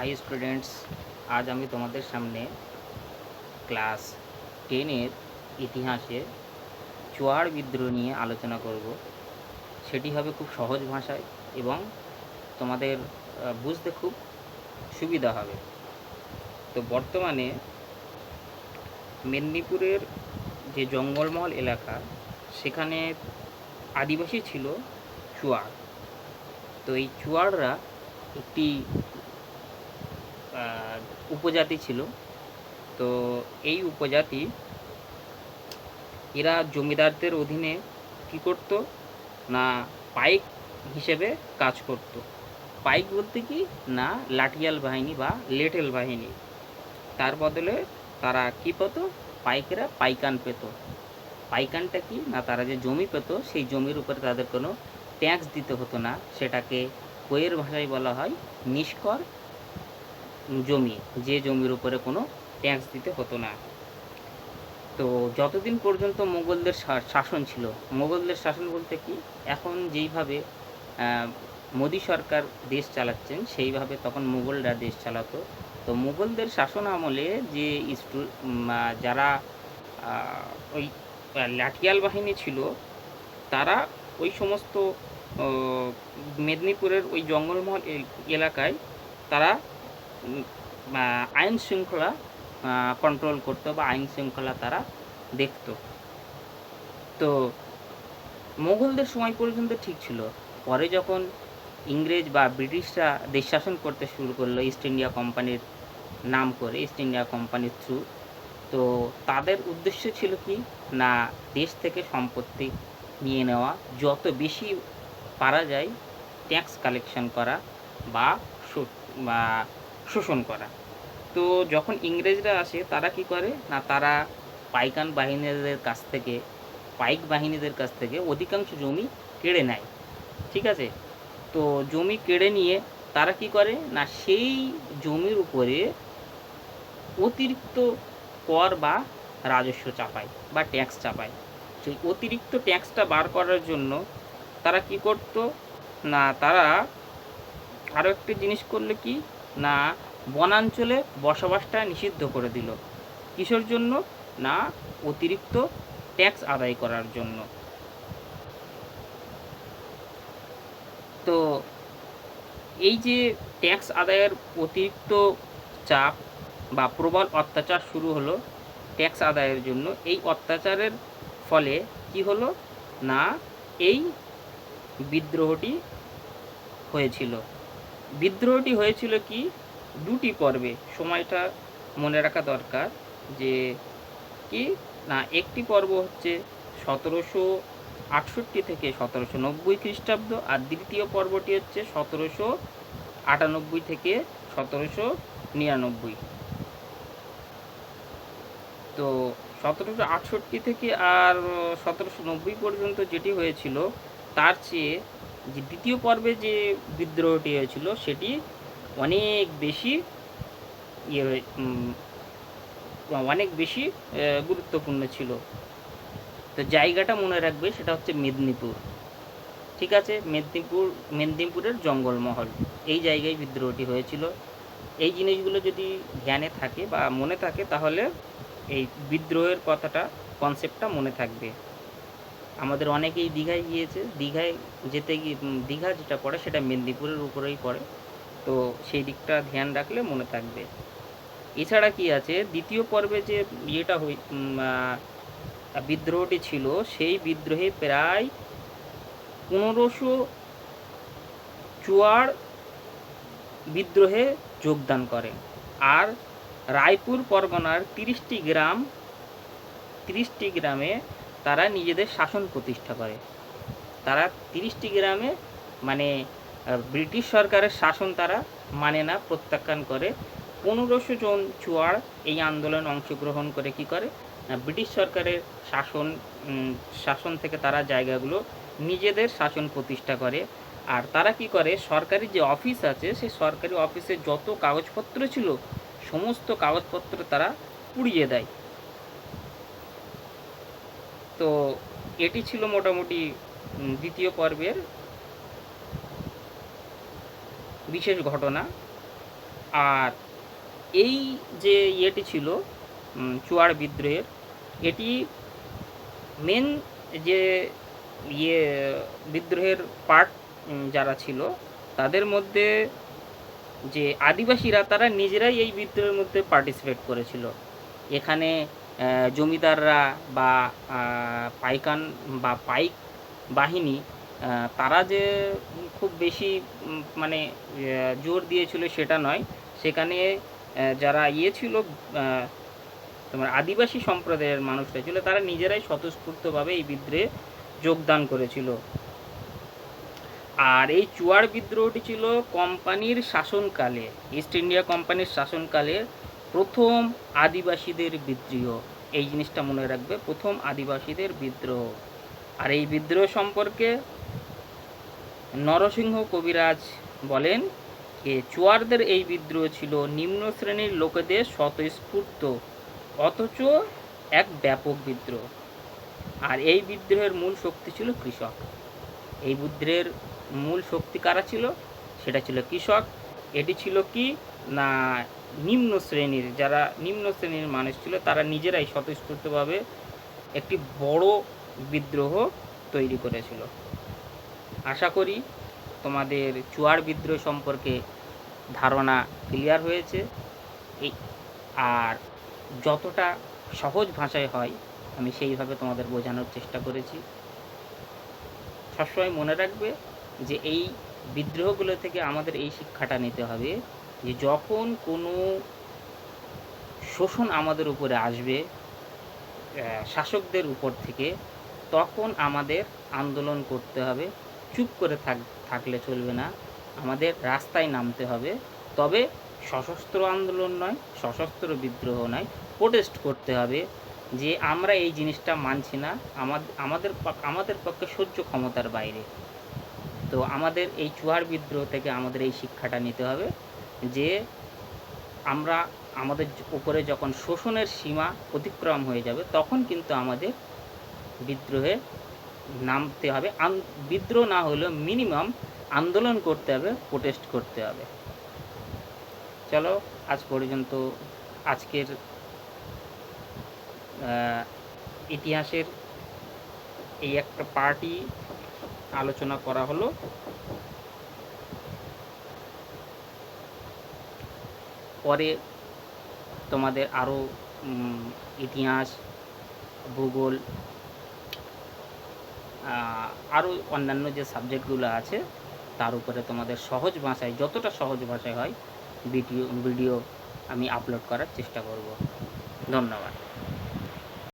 High students আজ আমি তোমাদের সামনে ক্লাস টেনের ইতিহাসে চুয়াড় বিদ্রোহ নিয়ে আলোচনা করব। সেটি হবে খুব সহজ ভাষায় এবং তোমাদের বুঝতে খুব সুবিধা হবে। তো বর্তমানে মেদিনীপুরের যে জঙ্গলমহল এলাকা, সেখানে আদিবাসী ছিল চুয়াড় তো এই চুয়াড়রা একটি উপজাতি ছিল। তো এই উপজাতি, এরা জমিদারদের অধীনে কি করত না পাইক হিসেবে কাজ করত। পাইক বলতে কি? না, লাঠিয়াল বাহিনী বা লেটেল বাহিনী। তার বদলে তারা কি পেত? পাইকেরা পাইকান পেত। পাইকানটা কি? না, তারা যে জমি পেত, সেই জমির উপরে তাদের কোনো ট্যাক্স দিতে হতো না। সেটাকে কোয়ের ভাষায় বলা হয় নিষ্কর জমি, যে জমির উপরে কোনো ট্যাক্স দিতে হতো না। তো যতদিন পর্যন্ত মোগলদের শাসন ছিল, মোগলদের শাসন বলতে কি? এখন যেইভাবে মোদী সরকার দেশ চালাচ্ছেন, সেইভাবে তখন মুঘলরা দেশ চালাতো। তো মুঘলদের শাসন আমলে যে স্টু- যারা ওই লাঠিয়াল বাহিনী ছিল, তারা ওই সমস্ত মেদিনীপুরের ওই জঙ্গলমহল এলাকায় তারা আইন শৃঙ্খলা কন্ট্রোল করতো বা আইন শৃঙ্খলা তারা দেখতো। তো মোগলদের সময় পর্যন্ত ঠিক ছিল। পরে যখন ইংরেজ বা ব্রিটিশরা দেশ শাসন করতে শুরু করল ইস্ট ইন্ডিয়া কোম্পানির নাম করে ইস্ট ইন্ডিয়া কোম্পানির থ্রু তো তাদের উদ্দেশ্য ছিল কি? না, দেশ থেকে সম্পত্তি নিয়ে নেওয়া। যত বেশি পারা যায় ট্যাক্স কালেকশন করা বা বা শোষণ করা। তো যখন ইংরেজরা আসে, তারা কি করে? না, তারা পাইকান বাহিনীদের কাছ থেকে, পাইক বাহিনীদের কাছ থেকে অধিকাংশ জমি কেড়ে নেয়। ঠিক আছে? তো জমি কেড়ে নিয়ে তারা কি করে? না, সেই জমির উপরে অতিরিক্ত কর বা রাজস্ব চাপায় বা ট্যাক্স চাপায়। সেই অতিরিক্ত ট্যাক্সটা বার করার জন্য তারা কি করত? না, তারা আরও একটি জিনিস করলে কি? না, বনাঞ্চলে বসবাসটা নিষিদ্ধ করে দিল। কিসের জন্য? না, অতিরিক্ত ট্যাক্স আদায় করার জন্য। তো এই যে ট্যাক্স আদায়ের অতিরিক্ত চাপ বা প্রবল অত্যাচার শুরু হলো ট্যাক্স আদায়ের জন্য, এই অত্যাচারের ফলে কি হলো? না, এই বিদ্রোহটি হয়েছিল। বিদ্রোহটি হয়েছিল কি? দুটি পর্বে। সময়টা মনে রাখা দরকার যে কি? না, একটি পর্ব হচ্ছে সতেরোশো আটষট্টি থেকে সতেরোশো নব্বই খ্রিস্টাব্দ আর দ্বিতীয় পর্বটি হচ্ছে সতেরোশো আটানব্বই থেকে সতেরোশো নিরানব্বই। তো সতেরোশো আটষট্টি থেকে আর সতেরোশো নব্বই পর্যন্ত যেটি হয়েছিল, তার চেয়ে যে দ্বিতীয় পর্বে যে বিদ্রোহটি হয়েছিল, সেটি অনেক বেশি ইয়ে অনেক বেশি গুরুত্বপূর্ণ ছিল। তো জায়গাটা মনে রাখবে সেটা হচ্ছে মেদিনীপুর। ঠিক আছে? মেদিনীপুর, মেদিনীপুরের জঙ্গলমহল। এই জায়গায় বিদ্রোহটি হয়েছিল। এই জিনিসগুলো যদি জ্ঞানে থাকে বা মনে থাকে, তাহলে এই বিদ্রোহের কথাটা কনসেপ্টটা মনে থাকবে। আমাদের অনেকেই দীঘায় গিয়েছে। দীঘায় যেতে গিয়ে দীঘা যেটা পড়ে সেটা মেদিনীপুরের উপরেই পড়ে। তো সেই দিকটা ধ্যান রাখলে মনে থাকবে। এছাড়া কি আছে? দ্বিতীয় পর্বে যে ইয়েটা হই বিদ্রোহটি ছিল, সেই বিদ্রোহে প্রায় পনেরোশো চুয়ার বিদ্রোহে যোগদান করে। আর রায়পুর পরগনার তিরিশটি গ্রাম, তিরিশটি গ্রামে তারা নিজেদের শাসন প্রতিষ্ঠা করে। তারা তিরিশটি গ্রামে মানে ব্রিটিশ সরকারের শাসন তারা মানে না, প্রত্যাখ্যান করে। পনেরোশো জন চুয়াড় এই আন্দোলনে অংশগ্রহণ করে কি করে? ব্রিটিশ সরকারের শাসন শাসন থেকে তারা জায়গাগুলো নিজেদের শাসন প্রতিষ্ঠা করে। আর তারা কি করে? সরকারি যে অফিস আছে, সেই সরকারি অফিসে যত কাগজপত্র ছিল, সমস্ত কাগজপত্র তারা পুড়িয়ে দেয়। তো এটি ছিল মোটামুটি দ্বিতীয় পর্বের বিশেষ ঘটনা। আর এই যে ইয়েটি ছিল চুয়াড় বিদ্রোহের, এটি মেন যে ইয়ে বিদ্রোহের পার্ট যারা ছিল, তাদের মধ্যে যে আদিবাসীরা, তারা নিজেরাই এই বিদ্রোহের মধ্যে পার্টিসিপেট করেছিল। এখানে জমিদাররা বা পাইকান বা পাইক বাহিনী তারা যে খুব বেশি মানে জোর দিয়েছিল সেটা নয়। সেখানে যারা ইয়ে ছিল তোমার আদিবাসী সম্প্রদায়ের মানুষরা ছিল, তারা নিজেরাই স্বতঃস্ফূর্তভাবে এই বিদ্রোহে যোগদান করেছিল। আর এই চুয়াড় বিদ্রোহটি ছিল কোম্পানির শাসনকালে ইস্ট ইন্ডিয়া কোম্পানির শাসনকালে প্রথম আদিবাসীদের বিদ্রোহ। এই জিনিসটা মনে রাখবে, প্রথম আদিবাসীদের বিদ্রোহ। আর এই বিদ্রোহ সম্পর্কে নরসিংহ কবিরাজ বলেন যে, চুয়ারদের এই বিদ্রোহ ছিল নিম্ন শ্রেণির লোকেদের স্বতঃস্ফূর্ত, অথচ এক ব্যাপক বিদ্রোহ। আর এই বিদ্রোহের মূল শক্তি ছিল কৃষক। এই বিদ্রোহের মূল শক্তি কারা ছিল? সেটা ছিল কৃষক। এটি ছিল কি? না নিম্ন শ্রেণির, যারা নিম্ন শ্রেণির মানুষ ছিল, তারা নিজেরাই স্বতঃস্ফূর্তভাবে একটি বড় বিদ্রোহ তৈরি করেছিল। আশা করি তোমাদের চুয়ার বিদ্রোহ সম্পর্কে ধারণা ক্লিয়ার হয়েছে। এই, আর যতটা সহজ ভাষায় হয়, আমি সেইভাবে তোমাদের বোঝানোর চেষ্টা করেছি। সবসময় মনে রাখবে যে এই বিদ্রোহগুলো থেকে আমাদের এই শিক্ষাটা নিতে হবে। যে যখন কোনো শোষণ আমাদের উপরে আসবে শাসকদের উপর থেকে, তখন আমাদের আন্দোলন করতে হবে। চুপ করে থাক, থাকলে চলবে না। আমাদের রাস্তায় নামতে হবে। তবে সশস্ত্র আন্দোলন নয়, সশস্ত্র বিদ্রোহ নয় প্রোটেস্ট করতে হবে যে আমরা এই জিনিসটা মানছি না। আমাদের আমাদের পক্ষে সহ্য ক্ষমতার বাইরে। তো আমাদের এই চুয়ার বিদ্রোহ থেকে আমাদের এই শিক্ষাটা নিতে হবে। যে আমরা আমাদের উপরে যখন শোষণের সীমা অতিক্রম হয়ে যাবে, তখন কিন্তু আমাদের বিদ্রোহে নামতে হবে। বিদ্রোহ না হলেও মিনিমাম আন্দোলন করতে হবে, প্রোটেস্ট করতে হবে। চলো, আজ পর্যন্ত আজকের ইতিহাসের এই একটা পার্টি আলোচনা করা হলো। পরে তোমাদের আরও ইতিহাস, ভূগোল আরও অন্যান্য যে সাবজেক্টগুলো আছে, তার উপরে তোমাদের সহজ ভাষায়, যতটা সহজ ভাষায় হয়, ভিডিও ভিডিও আমি আপলোড করার চেষ্টা করব। ধন্যবাদ।